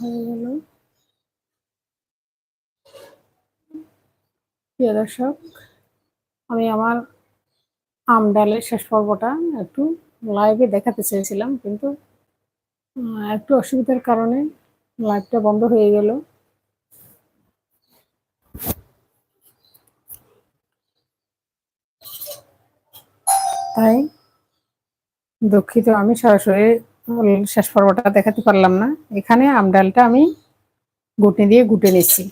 হয়ে গেল। প্রিয় দর্শক, আমি আমার আম ডালের শেষ পর্বটা একটু লাইভে দেখাতে চেয়েছিলাম, কিন্তু একটু অসুবিধার কারণে লাইভটা বন্ধ হয়ে গেল। তাই দুঃখিত, আমি সরাসরি শেষ পর্বটা দেখাতে পারলাম না। এখানে আম ডালটা আমি গুটনি দিয়ে গুটে নিচ্ছি।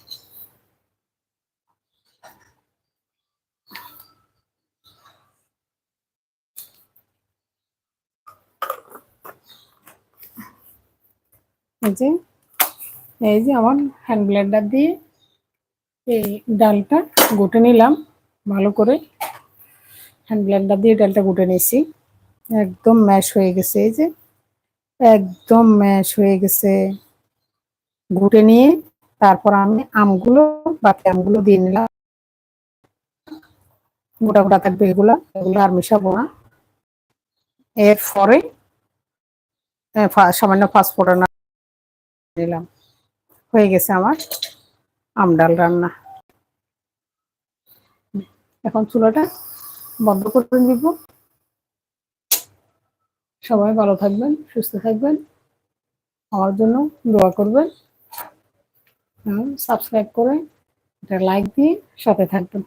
এই যে এই যে আমার হ্যান্ড ব্লেন্ডার দিয়ে এই ডালটা গুটে নিলাম। ভালো করে হ্যান্ড ব্লেন্ডার দিয়ে ডালটা গুটে নিয়েছি একদম ম্যাশ হয়ে গেছে, এই যে। একদম ম্যাশ হয়ে গেছে। গুটে নিয়ে তারপর আমি আমগুলো, বাকি আমগুলো দিয়ে নিলাম। গোটা গোটা থাকবে এগুলা, এগুলো আর মিশাবো না। এরপরে সামান্য পাঁচফোড়ন দিলাম। হয়ে গেছে আমার আম ডাল রান্না। এখন চুলাটা বন্ধ করে দিব। সবাই ভালো থাকবেন, সুস্থ থাকবেন। আমার জন্য দোয়া করবেন। সাবস্ক্রাইব করে এটা লাইক দিয়ে সাথে থাকবেন।